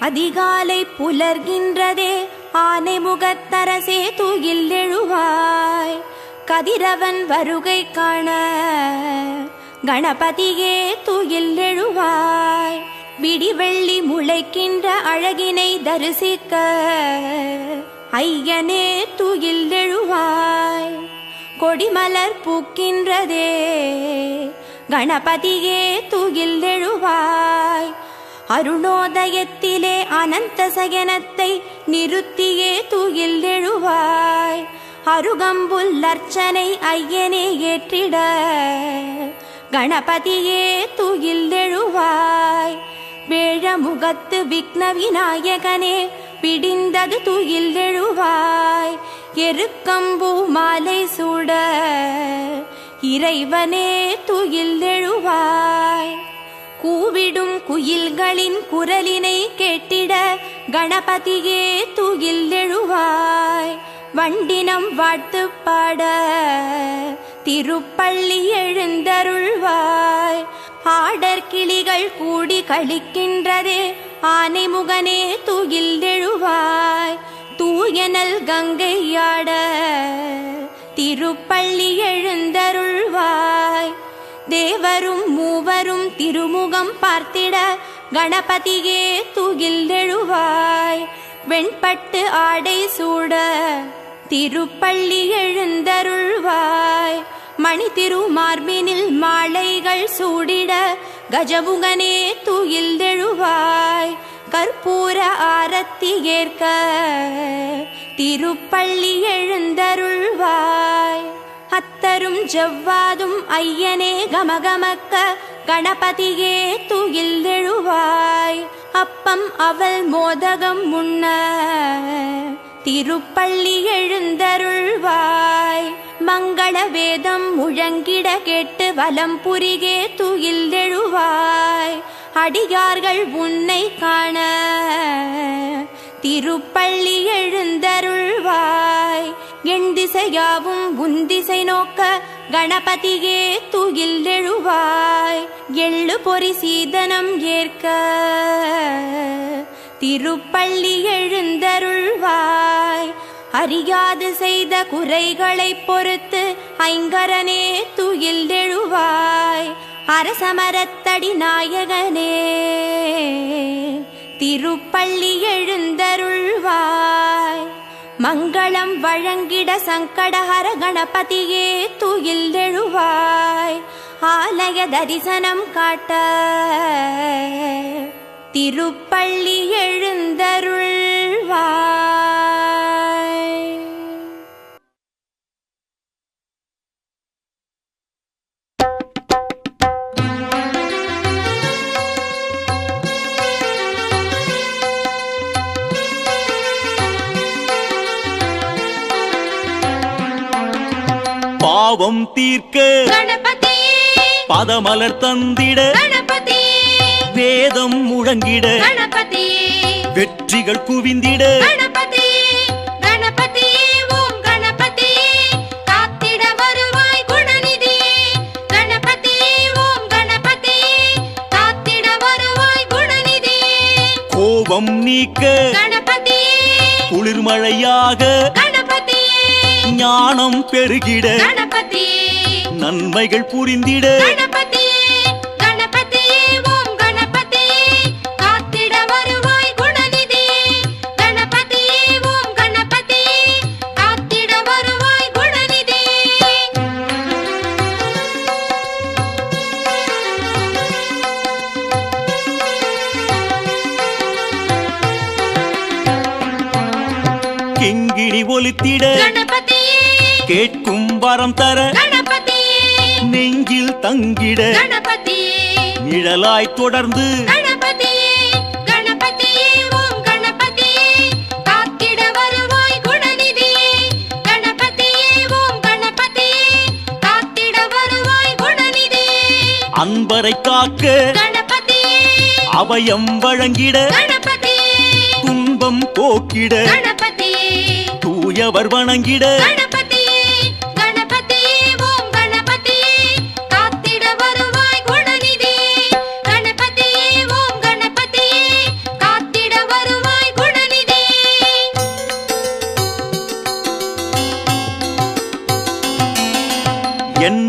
அதிகாலை புலர்கின்றதே ஆனை முகத்தரசே தூயில் எழுவாய். கதிரவன் வருகை காண கணபதியே தூயில் எழுவாய். விடிவெள்ளி முளைக்கின்ற அழகினை தரிசிக்க ஐயனே தூயில் எழுவாய். கொடிமலர் பூக்கின்றதே கணபதியே தூயில் எழுவாய் அருணோதயத்திலே அனந்த சயனத்தை நிறுத்தியே தூயில் எழுவாய் அருகம்புல் அர்ச்சனை ஐயனே ஏற்றிட. கணபதியே தூயில் எழுவாய் வேழமுகத்து விக்ன விநாயகனே பிடிந்தது துயில் எழுவாய் எருக்கம்பூ மாலை சூட. இறைவனே துயில் எழுவாய். கூவிடும் குயில்களின் குரலினை கேட்டிட கணபதியே துயில் எழுவாய். வண்டினம் வாழ்த்து பாட திருப்பள்ளி எழுந்தருள்வாய். ஆடர் கிளிகள் கூடி கழிக்கின்றதே ஆனைமுகனே துயில் எழுவாய். தூயனல் கங்கையாட திருப்பள்ளி எழுந்தருள்வாய். தேவரும் மூவரும் திருமுகம் பார்த்திட கணபதியே துகில் வெண்பட்டு ஆடை சூட திருப்பள்ளி எழுந்தருள்வாய். மணி திருமார்பினில் மாலைகள் சூடிட கஜமுகனே துயில் எழுவாய் கற்பூர ஆரத்தி ஏற்க திருப்பள்ளி எழுந்தருள்வாய். அத்தரும் ஜவ்வாதும் ஐயனே கமகமக்க கணபதியே துயில் எழுவாய் அப்பம் அவள் மோதகம் முன்ன திருப்பள்ளி எழுந்தருள்வாய். மங்கள வேதம் முழங்கிட கேட்டு வலம் புரிகே துயில் எழுவாய் அடியார்கள் உன்னை காண திருப்பள்ளி எழுந்தருள்வாய். என் திசையாவும் உன் திசை நோக்க கணபதியே துயில் எழுவாய். எள்ளு பொறி சீதனம் ஏற்க திருப்பள்ளி எழுந்தருள்வாய். அறியாது செய்த குறைகளை பொறுத்து ஐங்கரனே துயில் எழுவாய். அரசமரத்தடி நாயகனே திருப்பள்ளி எழுந்தருள்வாய். மங்களம் வழங்கிட சங்கடஹர கணபதியே துயில் எழுவாய் ஆலய தரிசனம் காட்ட திருப்பள்ளி எழுந்தருள்வாய். பாவம் தீர்க்க பதமலர் தந்திட வேதம் முழங்கிட வெற்றிகள் குவிந்திட கோபம் நீக்க குளிர்மழையாக ஞானம் பெருகிட நன்மைகள் புரிந்திட. கிங்கிணி ஒலித்திட. கேட்கும் வரம் தர. நெஞ்சில் தங்கிட நிழலாய் தொடர்ந்து அன்பரை காக்க அபயம் வழங்கிட துன்பம் போக்கிட தூயவர் வணங்கிட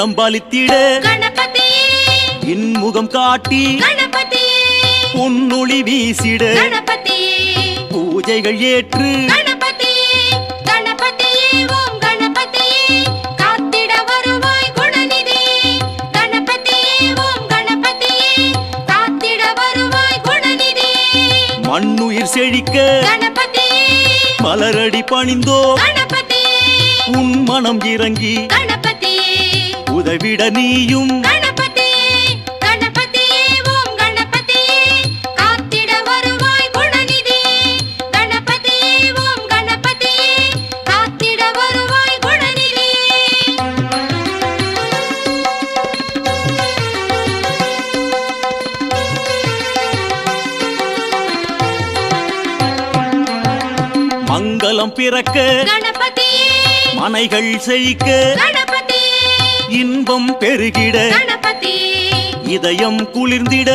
எண்ணம் பலித்திட கணபதியே. இன்முகம் காட்டி பொன்னொளி வீசிட. பூஜைகள் ஏற்று மண்ணுயிர் செழிக்க. மலரடி பணிந்தோ உன் மனம் இறங்கி. உதவிட நீயும். மங்களம் பிறக்க மனைகள் செழிக்க இன்பம் பெருகிட இதயம் குளிர்ந்திட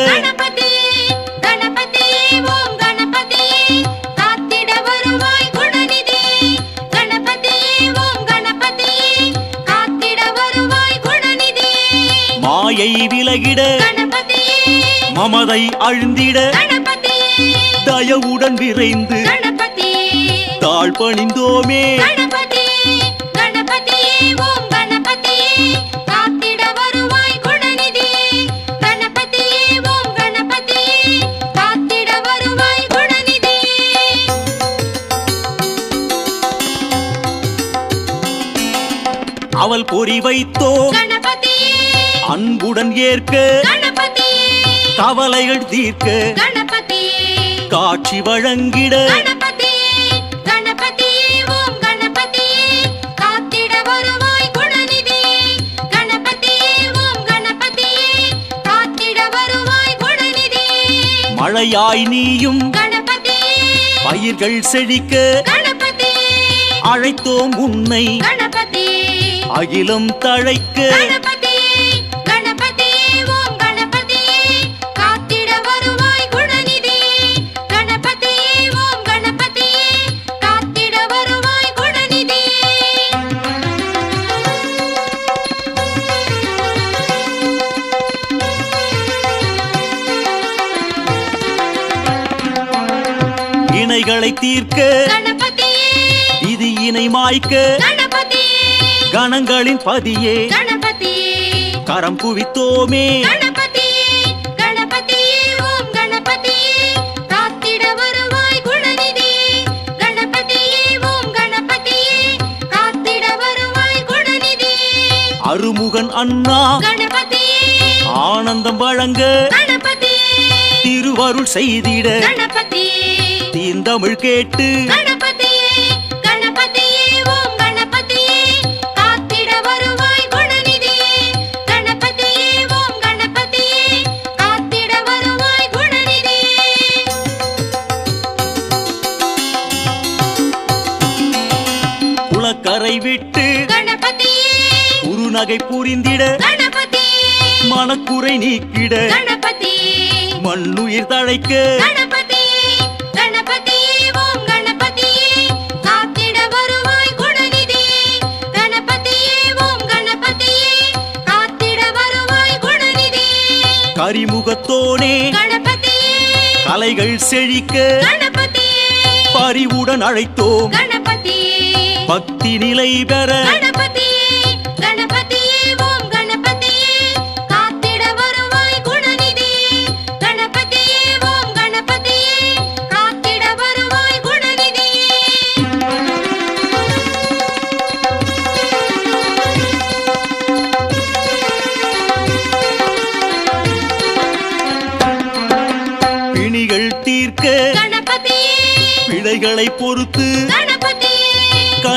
மாயை விலகிட மமதை அழுந்திட தயவுடன் விரைந்து தாழ் பணிந்தோமே பொறி வைத்தோ கணபதியே. அன்புடன் ஏற்க கவலைகள் தீர்க்க காட்சி வழங்கிட மழையாய் நீயும் பயிர்கள் செழிக்க அழைத்தோம் உன்னை அகிலம் தழைக்க இணைகளை தீர்க்க விதி இணை மாய்க்க கணங்களின் பதியே. கரம் குவித்தோமே. அருமுகன் அண்ணா. ஆனந்தம் வழங்க. திருவருள் செய்திட. தீந்தமிழ் கேட்டு. விட்டு குறுநகை புரிந்திட மனக்குறை நீக்கிட மண்ணுயிர் தழைக்க கரிமுகத்தோனே கலைகள் செழிக்க பரிவுடன் அழைத்தோம். கணபதியே பக்தி நிலை பெற. பிழைகளை பொறுத்து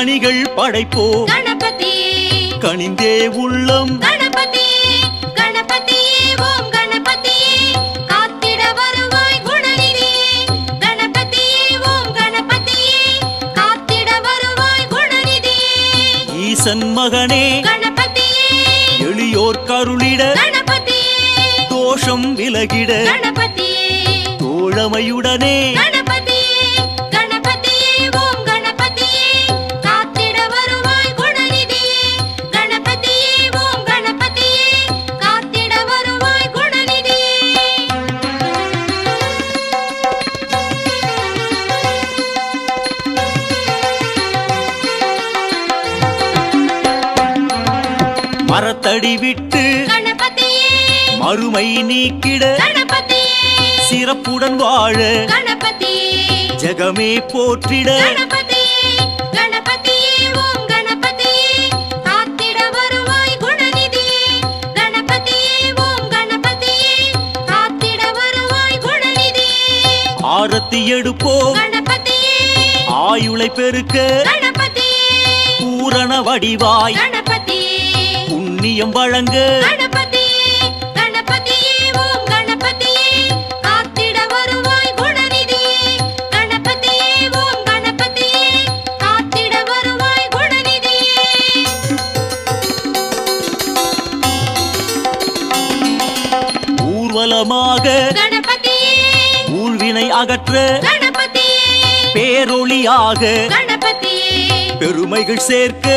கனிகள் படைப்போ. கணபதியே கனிந்தே உள்ளம். கணபதியே கணபதியே ஓம் கணபதியே காத்திட வருவாய் குணநிதியே கணபதியே ஓம் கணபதியே காத்திட வருவாய் குணநிதியே ஈசன் மகனே. கணபதியே எளியோர் கருளிட. கணபதியே தோஷம் விலகிட. கணபதியே தோழமையுடனே. கணபதியே அறத்தடி விட்டு மறுமை நீக்கிட சிறப்புடன் வாழ ஜகமே போற்றிட ஆரத்தி எடுப்போம். ஆயுளை பெருக்க பூரண வடிவாய் ஐயம் வழங்கு. ஊர்வலமாக ஊழ்வினை அகற்று பேரொளியாக பெருமைகள் சேர்க்க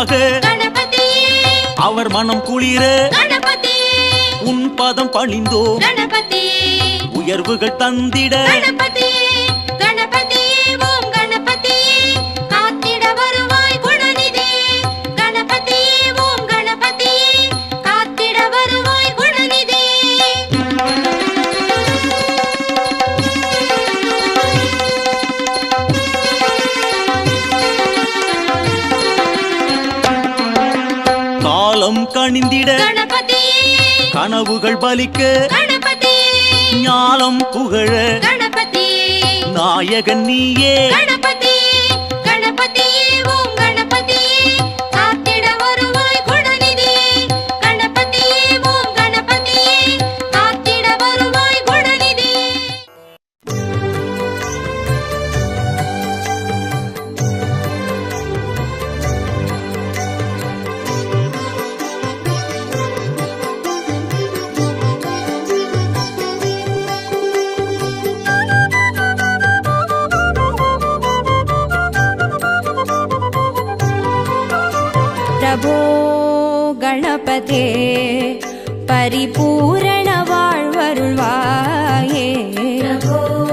குளிராக அவர் மனம் குளிர. உன் பாதம் பணிந்தோ உயர்வுகள் தந்திட. கனவுகள் பலிக்க ஞானம் புகழ நாயகன் நீயே. கணபதி! கணபதியே ஓம் प्रभो गणपते परिपूरण वाल्वरुल्वाये प्रभो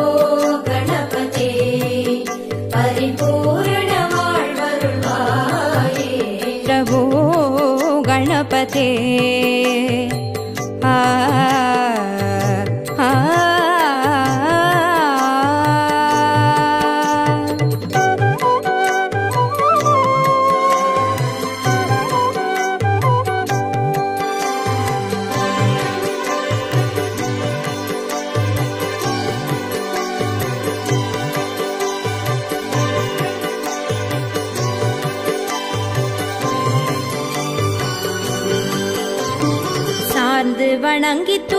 வணங்கி து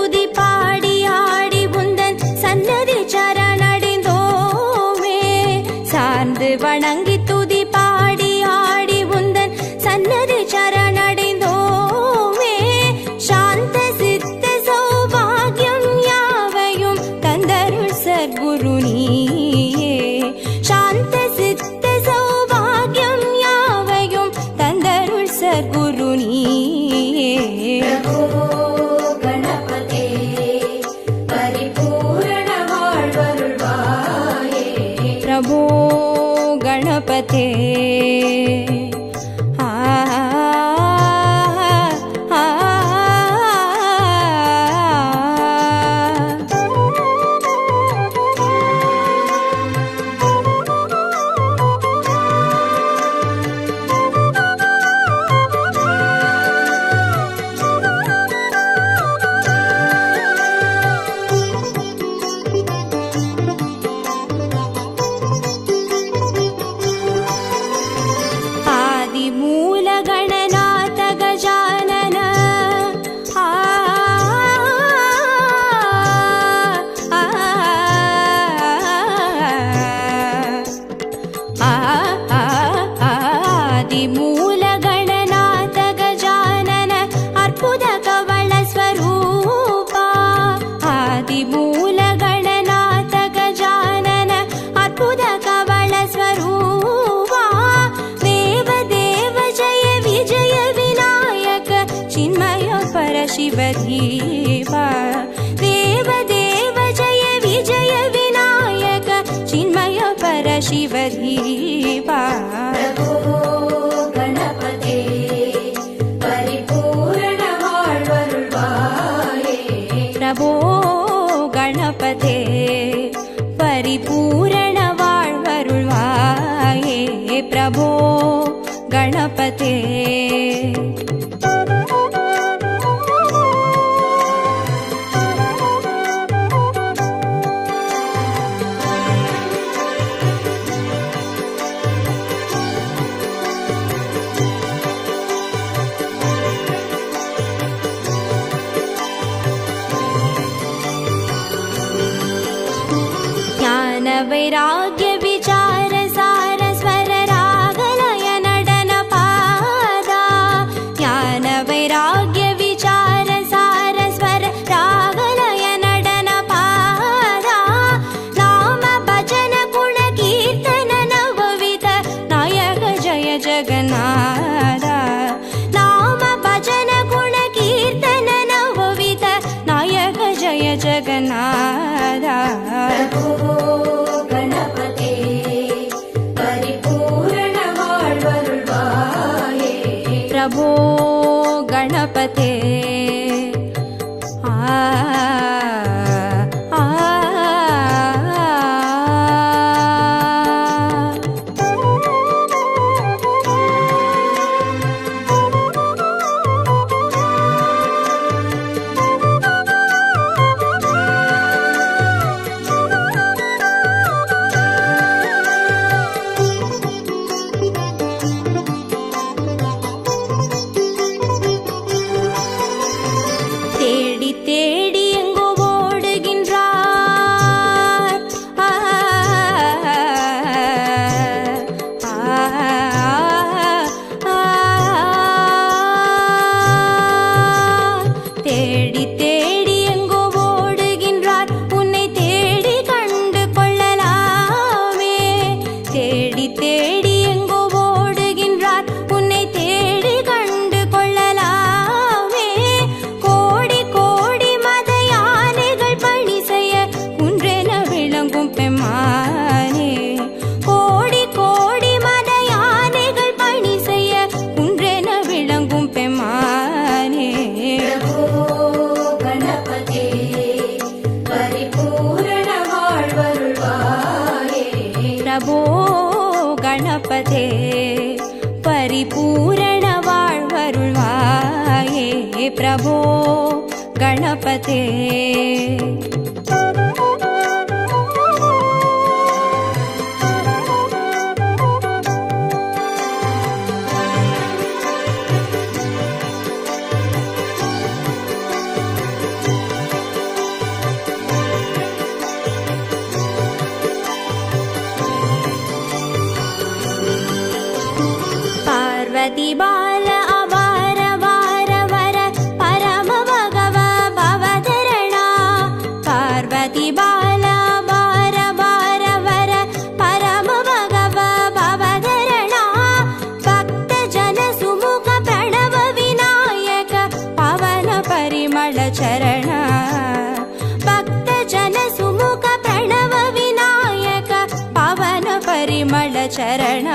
शिवधिवा देवदेव जय विजय विनायक चिन्मय परशिवधिवा गणपते प्रभो गणपते परिपूर्णवारुवा प्रभो गणपते। ಜಗನಾ தேடி தேடி गणपते। ಶರಣ